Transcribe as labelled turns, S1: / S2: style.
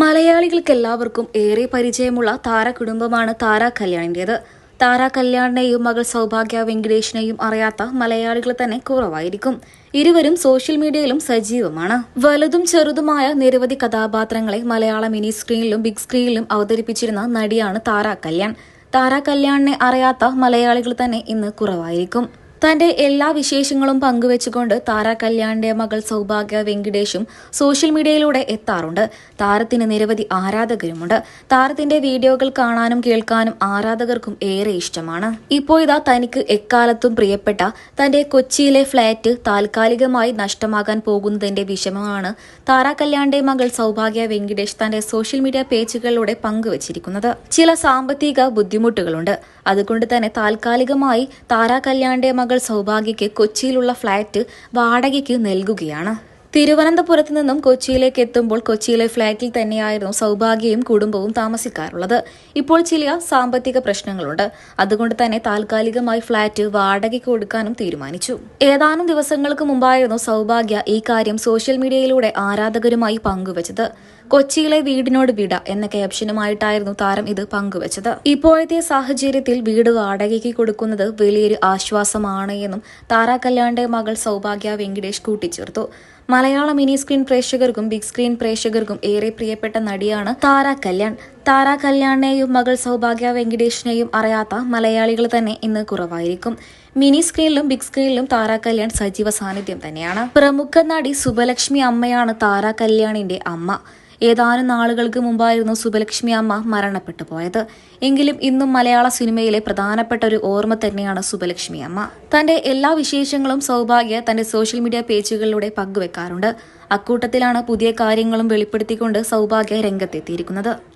S1: മലയാളികൾക്ക് എല്ലാവർക്കും ഏറെ പരിചയമുള്ള താര കുടുംബമാണ് താര കല്യാണിന്റെത്. താര കല്യാണിനെയും മകൾ സൗഭാഗ്യ വെങ്കടേഷിനെയും അറിയാത്ത മലയാളികൾ തന്നെ കുറവായിരിക്കും. ഇരുവരും സോഷ്യൽ മീഡിയയിലും സജീവമാണ്. വലുതും ചെറുതുമായ നിരവധി കഥാപാത്രങ്ങളെ മലയാള മിനി സ്ക്രീനിലും ബിഗ് സ്ക്രീനിലും അവതരിപ്പിച്ചിരുന്ന നടിയാണ് താര കല്യാൺ. താര കല്യാണിനെ അറിയാത്ത മലയാളികൾ തന്നെ ഇന്ന് കുറവായിരിക്കും. തന്റെ എല്ലാ വിശേഷങ്ങളും പങ്കുവെച്ചുകൊണ്ട് താര കല്യാണിന്റെ മകൾ സൗഭാഗ്യ വെങ്കിടേഷും സോഷ്യൽ മീഡിയയിലൂടെ എത്താറുണ്ട്. താരത്തിന് നിരവധി ആരാധകരുമുണ്ട്. താരത്തിന്റെ വീഡിയോകൾ കാണാനും കേൾക്കാനും ആരാധകർക്കും ഏറെ ഇഷ്ടമാണ്. ഇപ്പോൾ ഇതാ തനിക്ക് എക്കാലത്തും പ്രിയപ്പെട്ട തന്റെ കൊച്ചിയിലെ ഫ്ളാറ്റ് താൽക്കാലികമായി നഷ്ടമാകാൻ പോകുന്നതിന്റെ വിഷമമാണ് താര കല്യാണിന്റെ മകൾ സൗഭാഗ്യ വെങ്കിടേഷ് തന്റെ സോഷ്യൽ മീഡിയ പേജുകളിലൂടെ പങ്കുവച്ചിരിക്കുന്നത്. ചില സാമ്പത്തിക ബുദ്ധിമുട്ടുകളുണ്ട്. അതുകൊണ്ട് തന്നെ താൽക്കാലികമായി താര കല്യാണിന്റെ സൗഭാഗ്യയ്ക്ക് കൊച്ചിയിലുള്ള ഫ്ളാറ്റ് വാടകയ്ക്ക് നൽകുകയാണ്. തിരുവനന്തപുരത്ത് നിന്നും കൊച്ചിയിലേക്ക് എത്തുമ്പോൾ കൊച്ചിയിലെ ഫ്ളാറ്റിൽ തന്നെയായിരുന്നു സൗഭാഗ്യയും കുടുംബവും താമസിക്കാറുള്ളത്. ഇപ്പോൾ ചില സാമ്പത്തിക പ്രശ്നങ്ങളുണ്ട്. അതുകൊണ്ട് തന്നെ താൽക്കാലികമായി ഫ്ളാറ്റ് വാടകയ്ക്ക് കൊടുക്കാനും തീരുമാനിച്ചു. ഏതാനും ദിവസങ്ങൾക്ക് മുമ്പായിരുന്നു സൗഭാഗ്യ ഈ കാര്യം സോഷ്യൽ മീഡിയയിലൂടെ ആരാധകരുമായി പങ്കുവച്ചത്. കൊച്ചിയിലെ വീടിനോട് വിട എന്ന ക്യാപ്ഷനുമായിട്ടായിരുന്നു താരം ഇത് പങ്കുവച്ചത്. ഇപ്പോഴത്തെ സാഹചര്യത്തിൽ വീട് വാടകയ്ക്ക് കൊടുക്കുന്നത് വലിയൊരു ആശ്വാസമാണ് എന്നും താര കല്യാണിന്റെ മകൾ സൗഭാഗ്യ വെങ്കിടേഷ് കൂട്ടിച്ചേർത്തു. മലയാള മിനി സ്ക്രീൻ പ്രേക്ഷകർക്കും ബിഗ് സ്ക്രീൻ പ്രേക്ഷകർക്കും ഏറെ പ്രിയപ്പെട്ട നടിയാണ് താര കല്യാൺ താര കല്യാണിനെയും മകൾ സൗഭാഗ്യ വെങ്കിടേഷിനെയും അറിയാത്ത മലയാളികൾ തന്നെ ഇന്ന് കുറവായിരിക്കും. മിനി സ്ക്രീനിലും ബിഗ് സ്ക്രീനിലും താര കല്യാൺ സജീവ സാന്നിധ്യം തന്നെയാണ്. പ്രമുഖ നടി സുബലക്ഷ്മി അമ്മയാണ് താര കല്യാണിന്റെ അമ്മ. ഏതാനും നാളുകൾക്ക് മുമ്പായിരുന്നു സുബലക്ഷ്മി അമ്മ മരണപ്പെട്ടു പോയത്. എങ്കിലും ഇന്നും മലയാള സിനിമയിലെ പ്രധാനപ്പെട്ട ഒരു ഓർമ്മ തന്നെയാണ് സുബലക്ഷ്മി അമ്മ. തന്റെ എല്ലാ വിശേഷങ്ങളും സൗഭാഗ്യ തന്റെ സോഷ്യൽ മീഡിയ പേജുകളിലൂടെ പങ്കുവെക്കാറുണ്ട്. അക്കൂട്ടത്തിലാണ് പുതിയ കാര്യങ്ങളും വെളിപ്പെടുത്തിക്കൊണ്ട് സൗഭാഗ്യ രംഗത്തെത്തിയിരിക്കുന്നത്.